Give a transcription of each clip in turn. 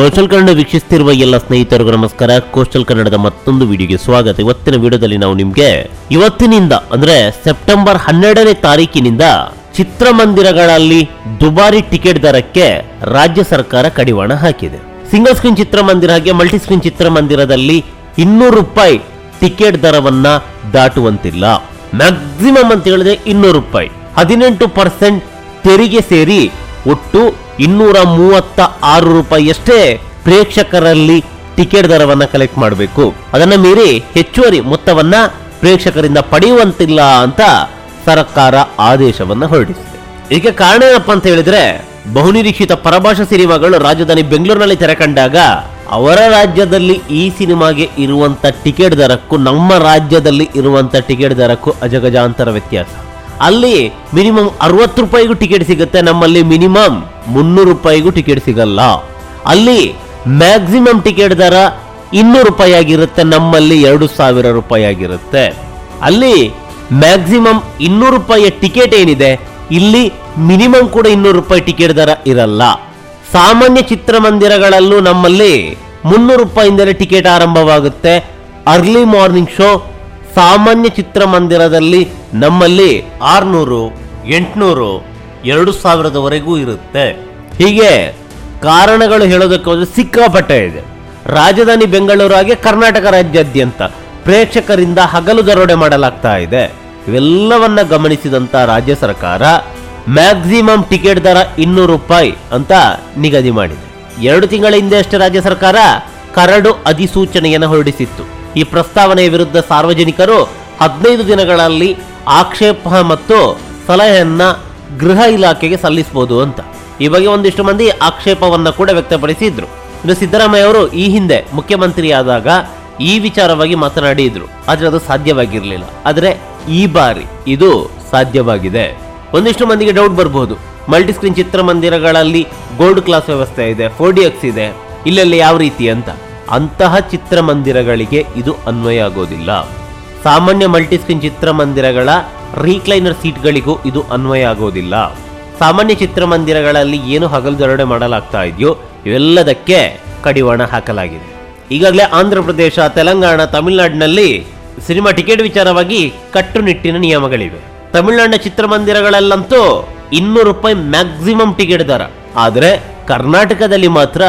Coastal Kannada ವೀಕ್ಷಿಸ್ತಿರುವ ಎಲ್ಲ ಸ್ನೇಹಿತರಿಗೂ ನಮಸ್ಕಾರ. ಕೋಸ್ಟಲ್ ಕನ್ನಡದ ಮತ್ತೊಂದು ವಿಡಿಯೋಗೆ ಸ್ವಾಗತ. ಇವತ್ತಿನ ವಿಡಿಯೋದಲ್ಲಿ ನಾವು ನಿಮ್ಗೆ ಇವತ್ತಿನಿಂದ, ಅಂದ್ರೆ ಸೆಪ್ಟೆಂಬರ್ ಹನ್ನೆರಡನೇ ತಾರೀಕಿನಿಂದ ಚಿತ್ರಮಂದಿರಗಳಲ್ಲಿ ದುಬಾರಿ ಟಿಕೆಟ್ ದರಕ್ಕೆ ರಾಜ್ಯ ಸರ್ಕಾರ ಕಡಿವಾಣ ಹಾಕಿದೆ. ಸಿಂಗಲ್ ಸ್ಕ್ರೀನ್ ಚಿತ್ರಮಂದಿರ ಹಾಗೆ ಮಲ್ಟಿ ಸ್ಕ್ರೀನ್ ಚಿತ್ರಮಂದಿರದಲ್ಲಿ ಇನ್ನೂರು ರೂಪಾಯಿ ಟಿಕೆಟ್ ದರವನ್ನ ದಾಟುವಂತಿಲ್ಲ. ಮ್ಯಾಕ್ಸಿಮಮ್ ಅಂತ ಹೇಳಿದ್ರೆ ಇನ್ನೂರು ರೂಪಾಯಿ. ಹದಿನೆಂಟು ಪರ್ಸೆಂಟ್ ತೆರಿಗೆ ಸೇರಿ ಒಟ್ಟು ಇನ್ನೂರ ಮೂವತ್ತ ಆರು ರೂಪಾಯಿಯಷ್ಟೇ ಪ್ರೇಕ್ಷಕರಲ್ಲಿ ಟಿಕೆಟ್ ದರವನ್ನು ಕಲೆಕ್ಟ್ ಮಾಡಬೇಕು. ಅದನ್ನ ಮೀರಿ ಹೆಚ್ಚುವರಿ ಮೊತ್ತವನ್ನ ಪ್ರೇಕ್ಷಕರಿಂದ ಪಡೆಯುವಂತಿಲ್ಲ ಅಂತ ಸರ್ಕಾರ ಆದೇಶವನ್ನ ಹೊರಡಿಸಿದೆ. ಇದಕ್ಕೆ ಕಾರಣ ಏನಪ್ಪಾ ಅಂತ ಹೇಳಿದ್ರೆ, ಬಹುನಿರೀಕ್ಷಿತ ಪರಭಾಷಾ ಸಿನಿಮಾಗಳು ರಾಜಧಾನಿ ಬೆಂಗಳೂರಿನಲ್ಲಿ ತೆರೆ ಕಂಡಾಗ ಅವರ ರಾಜ್ಯದಲ್ಲಿ ಈ ಸಿನಿಮಾಗೆ ಇರುವಂತ ಟಿಕೆಟ್ ದರಕ್ಕೂ ನಮ್ಮ ರಾಜ್ಯದಲ್ಲಿ ಇರುವಂತ ಟಿಕೆಟ್ ದರಕ್ಕೂ ಅಜಗಜಾಂತರ ವ್ಯತ್ಯಾಸ. ಅಲ್ಲಿ ಮಿನಿಮಮ್ ಅರವತ್ತು ರೂಪಾಯಿಗೂ ಟಿಕೆಟ್ ಸಿಗುತ್ತೆ, ನಮ್ಮಲ್ಲಿ ಮಿನಿಮಮ್ ಮುನ್ನೂರು ರೂಪಾಯಿಗೂ ಟಿಕೆಟ್ ಸಿಗಲ್ಲ. ಅಲ್ಲಿ ಮ್ಯಾಕ್ಸಿಮಮ್ ಟಿಕೆಟ್ ದರ ಇನ್ನೂರು ರೂಪಾಯಿ ಆಗಿರುತ್ತೆ, ನಮ್ಮಲ್ಲಿ ಎರಡು ಸಾವಿರ ರೂಪಾಯಿ ಆಗಿರುತ್ತೆ. ಅಲ್ಲಿ ಮ್ಯಾಕ್ಸಿಮಮ್ ಇನ್ನೂರು ರೂಪಾಯಿಯ ಟಿಕೆಟ್ ಏನಿದೆ, ಇಲ್ಲಿ ಮಿನಿಮಮ್ ಕೂಡ ಇನ್ನೂರು ರೂಪಾಯಿ ಟಿಕೆಟ್ ದರ ಇರಲ್ಲ. ಸಾಮಾನ್ಯ ಚಿತ್ರಮಂದಿರಗಳಲ್ಲೂ ನಮ್ಮಲ್ಲಿ ಮುನ್ನೂರು ರೂಪಾಯಿಂದಲೇ ಟಿಕೆಟ್ ಆರಂಭವಾಗುತ್ತೆ. ಅರ್ಲಿ ಮಾರ್ನಿಂಗ್ ಶೋ ಸಾಮಾನ್ಯ ಚಿತ್ರಮಂದಿರದಲ್ಲಿ ನಮ್ಮಲ್ಲಿ ಆರುನೂರು, ಎಂಟುನೂರು, ಎರಡು ಸಾವಿರದವರೆಗೂ ಇರುತ್ತೆ. ಹೀಗೆ ಕಾರಣಗಳು ಹೇಳೋದಕ್ಕೆ ಸಿಕ್ಕಾಪಟ್ಟೆ ಇದೆ. ರಾಜಧಾನಿ ಬೆಂಗಳೂರು ಹಾಗೆ ಕರ್ನಾಟಕ ರಾಜ್ಯಾದ್ಯಂತ ಪ್ರೇಕ್ಷಕರಿಂದ ಹಗಲು ದರೋಡೆ ಮಾಡಲಾಗ್ತಾ ಇದೆ. ಇವೆಲ್ಲವನ್ನ ಗಮನಿಸಿದಂತ ರಾಜ್ಯ ಸರ್ಕಾರ ಮ್ಯಾಕ್ಸಿಮಮ್ ಟಿಕೆಟ್ ದರ ಇನ್ನೂರು ರೂಪಾಯಿ ಅಂತ ನಿಗದಿ ಮಾಡಿದೆ. ಎರಡು ತಿಂಗಳ ಹಿಂದೆ ಅಷ್ಟೇ ರಾಜ್ಯ ಸರ್ಕಾರ ಕರಡು ಅಧಿಸೂಚನೆಯನ್ನು ಹೊರಡಿಸಿತ್ತು. ಈ ಪ್ರಸ್ತಾವನೆಯ ವಿರುದ್ಧ ಸಾರ್ವಜನಿಕರು ಹದಿನೈದು ದಿನಗಳಲ್ಲಿ ಆಕ್ಷೇಪ ಮತ್ತು ಸಲಹೆಯನ್ನ ಗೃಹ ಇಲಾಖೆಗೆ ಸಲ್ಲಿಸಬಹುದು ಅಂತ. ಈ ಬಗ್ಗೆ ಒಂದಿಷ್ಟು ಮಂದಿ ಆಕ್ಷೇಪವನ್ನ ಕೂಡ ವ್ಯಕ್ತಪಡಿಸಿದ್ರು. ಇನ್ನು ಸಿದ್ದರಾಮಯ್ಯ ಅವರು ಈ ಹಿಂದೆ ಮುಖ್ಯಮಂತ್ರಿಯಾದಾಗ ಈ ವಿಚಾರವಾಗಿ ಮಾತನಾಡಿದ್ರು. ಆದರೆ ಅದು ಸಾಧ್ಯವಾಗಿರಲಿಲ್ಲ. ಆದರೆ ಈ ಬಾರಿ ಇದು ಸಾಧ್ಯವಾಗಿದೆ. ಒಂದಿಷ್ಟು ಮಂದಿಗೆ ಡೌಟ್ ಬರಬಹುದು ಮಲ್ಟಿ ಸ್ಕ್ರೀನ್ ಚಿತ್ರಮಂದಿರಗಳಲ್ಲಿ ಗೋಲ್ಡ್ ಕ್ಲಾಸ್ ವ್ಯವಸ್ಥೆ ಇದೆ ಫೋರ್ ಡಿ ಎಕ್ಸ್ ಇದೆ. ಇಲ್ಲೆಲ್ಲ ಯಾವ ರೀತಿ ಅಂತ. ಅಂತಹ ಚಿತ್ರಮಂದಿರಗಳಿಗೆ ಇದು ಅನ್ವಯ ಆಗೋದಿಲ್ಲ ಸಾಮಾನ್ಯ ಮಲ್ಟಿಸ್ಕ್ರೀನ್ ಚಿತ್ರಮಂದಿರಗಳ ರೀಕ್ಲೈನರ್ ಸೀಟ್ಗಳಿಗೂ ಇದು ಅನ್ವಯ ಆಗೋದಿಲ್ಲ ಸಾಮಾನ್ಯ ಚಿತ್ರಮಂದಿರಗಳಲ್ಲಿ ಏನು ಹಗಲು ದರೋಡೆ ಮಾಡಲಾಗ್ತಾ ಇದೆಯೋ, ಇವೆಲ್ಲದಕ್ಕೆ ಕಡಿವಾಣ ಹಾಕಲಾಗಿದೆ. ಈಗಾಗಲೇ ಆಂಧ್ರ ಪ್ರದೇಶ ತೆಲಂಗಾಣ, ತಮಿಳುನಾಡಿನಲ್ಲಿ ಸಿನಿಮಾ ಟಿಕೆಟ್ ವಿಚಾರವಾಗಿ ಕಟ್ಟುನಿಟ್ಟಿನ ನಿಯಮಗಳಿವೆ. ತಮಿಳುನಾಡಿನ ಚಿತ್ರಮಂದಿರಗಳಲ್ಲಂತೂ ಇನ್ನೂರು ರೂಪಾಯಿ ಮ್ಯಾಕ್ಸಿಮಮ್ ಟಿಕೆಟ್ ದರ. ಆದರೆ ಕರ್ನಾಟಕದಲ್ಲಿ ಮಾತ್ರ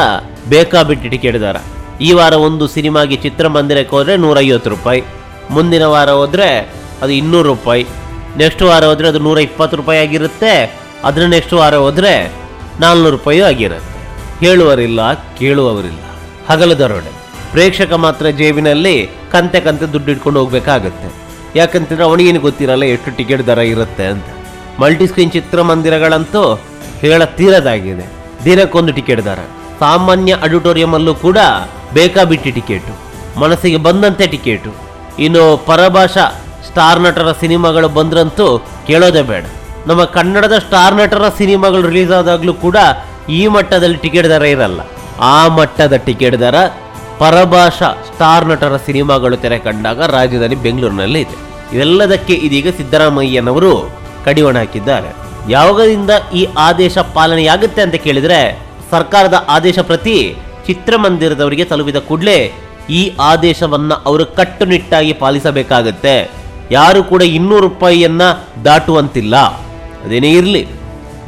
ಬೇಕಾಬಿಟ್ಟಿ ಟಿಕೆಟ್ ದರ. ಈ ವಾರ ಒಂದು ಸಿನಿಮಾಗೆ ಚಿತ್ರಮಂದಿರಕ್ಕೆ ಹೋದರೆ ನೂರೈವತ್ತು ರೂಪಾಯಿ. ಮುಂದಿನ ವಾರ ಹೋದರೆ ಅದು ಇನ್ನೂರು ರೂಪಾಯಿ. ನೆಕ್ಸ್ಟ್ ವಾರ ಹೋದರೆ ಅದು ನೂರ ಇಪ್ಪತ್ತು ರೂಪಾಯಿ ಆಗಿರುತ್ತೆ. ಅದರ ನೆಕ್ಸ್ಟ್ ವಾರ ಹೋದರೆ ನಾಲ್ನೂರು ರೂಪಾಯಿ ಆಗಿರುತ್ತೆ. ಹೇಳುವರಿಲ್ಲ ಕೇಳುವವರಿಲ್ಲ. ಹಗಲು ದರೋಡೆ ಪ್ರೇಕ್ಷಕ ಮಾತ್ರ ಜೇಬಿನಲ್ಲಿ ಕಂತೆ ಕಂತೆ ದುಡ್ಡು ಇಟ್ಕೊಂಡು ಹೋಗ್ಬೇಕಾಗತ್ತೆ. ಯಾಕಂತಂದ್ರೆ ಅವನಿಗೇನು ಗೊತ್ತಿರಲ್ಲ, ಎಷ್ಟು ಟಿಕೆಟ್ ದರ ಇರುತ್ತೆ ಅಂತ. ಮಲ್ಟಿಸ್ಕ್ರೀನ್ ಚಿತ್ರಮಂದಿರಗಳಂತೂ ಹೇಳ ತೀರದಾಗಿದೆ ದಿನಕ್ಕೊಂದು ಟಿಕೆಟ್ ದರ. ಸಾಮಾನ್ಯ ಆಡಿಟೋರಿಯಂ ಅಲ್ಲೂ ಕೂಡ ಬೇಕಾಬಿಟ್ಟಿ ಟಿಕೆಟು, ಮನಸ್ಸಿಗೆ ಬಂದಂತೆ ಟಿಕೆಟು. ಇನ್ನು ಪರಭಾಷಾ ಸ್ಟಾರ್ ನಟರ ಸಿನಿಮಾಗಳು ಬಂದ್ರಂತೂ ಕೇಳೋದೇ ಬೇಡ. ನಮ್ಮ ಕನ್ನಡದ ಸ್ಟಾರ್ ನಟರ ಸಿನಿಮಾಗಳು ರಿಲೀಸ್ ಆದಾಗಲೂ ಕೂಡ ಈ ಮಟ್ಟದಲ್ಲಿ ಟಿಕೆಟ್ ದರ ಇರಲ್ಲ. ಆ ಮಟ್ಟದ ಟಿಕೆಟ್ ದರ ಪರಭಾಷಾ ಸ್ಟಾರ್ ನಟರ ಸಿನಿಮಾಗಳು ತೆರೆ ಕಂಡಾಗ ರಾಜಧಾನಿ ಬೆಂಗಳೂರಿನಲ್ಲಿ ಇದೆ. ಇವೆಲ್ಲದಕ್ಕೆ ಇದೀಗ ಸಿದ್ದರಾಮಯ್ಯನವರು ಕಡಿವಾಣ ಹಾಕಿದ್ದಾರೆ. ಯಾವಾಗದಿಂದ ಈ ಆದೇಶ ಪಾಲನೆಯಾಗುತ್ತೆ ಅಂತ ಕೇಳಿದ್ರೆ ಸರ್ಕಾರದ ಆದೇಶ ಪ್ರತಿ ಚಿತ್ರಮಂದಿರದವರಿಗೆ ತಲುಪಿದ ಕೂಡಲೇ ಈ ಆದೇಶವನ್ನ ಅವರು ಕಟ್ಟುನಿಟ್ಟಾಗಿ ಪಾಲಿಸಬೇಕಾಗತ್ತೆ. ಯಾರು ಕೂಡ ಇನ್ನೂರು ರೂಪಾಯಿಯನ್ನು ದಾಟುವಂತಿಲ್ಲ. ಅದೇನೇ ಇರಲಿ.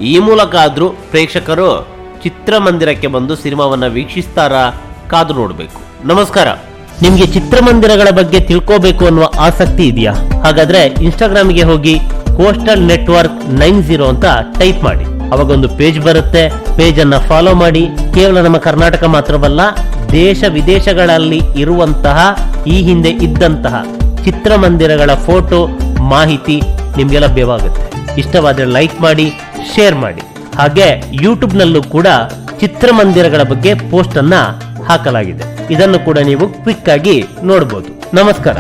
ಈ ಮೂಲಕ ಆದರೂ ಪ್ರೇಕ್ಷಕರು ಚಿತ್ರಮಂದಿರಕ್ಕೆ ಬಂದು ಸಿನಿಮಾವನ್ನು ವೀಕ್ಷಿಸ್ತಾರಾ ಕಾದು ನೋಡಬೇಕು. ನಮಸ್ಕಾರ. ನಿಮಗೆ ಚಿತ್ರಮಂದಿರಗಳ ಬಗ್ಗೆ ತಿಳ್ಕೋಬೇಕು ಅನ್ನುವ ಆಸಕ್ತಿ ಇದೆಯಾ? ಹಾಗಾದರೆ ಇನ್ಸ್ಟಾಗ್ರಾಮ್ಗೆ ಹೋಗಿ ಕೋಸ್ಟಲ್ ನೆಟ್ವರ್ಕ್ ನೈನ್ ಜೀರೋ ಅಂತ ಟೈಪ್ ಮಾಡಿ. ಅವಾಗೊಂದು ಪೇಜ್ ಬರುತ್ತೆ. ಪೇಜ್ ಅನ್ನ ಫಾಲೋ ಮಾಡಿ. ಕೇವಲ ನಮ್ಮ ಕರ್ನಾಟಕ ಮಾತ್ರವಲ್ಲ, ದೇಶ ವಿದೇಶಗಳಲ್ಲಿ ಇರುವಂತಹ, ಈ ಹಿಂದೆ ಇದ್ದಂತಹ ಚಿತ್ರಮಂದಿರಗಳ ಫೋಟೋ ಮಾಹಿತಿ ನಿಮಗೆ ಲಭ್ಯವಾಗುತ್ತೆ. ಇಷ್ಟವಾದರೆ ಲೈಕ್ ಮಾಡಿ ಶೇರ್ ಮಾಡಿ. ಹಾಗೆ ಯೂಟ್ಯೂಬ್ನಲ್ಲೂ ಕೂಡ ಚಿತ್ರಮಂದಿರಗಳ ಬಗ್ಗೆ ಪೋಸ್ಟ್ ಅನ್ನ ಹಾಕಲಾಗಿದೆ. ಇದನ್ನು ಕೂಡ ನೀವು ಕ್ವಿಕ್ ಆಗಿ ನೋಡಬಹುದು ನಮಸ್ಕಾರ.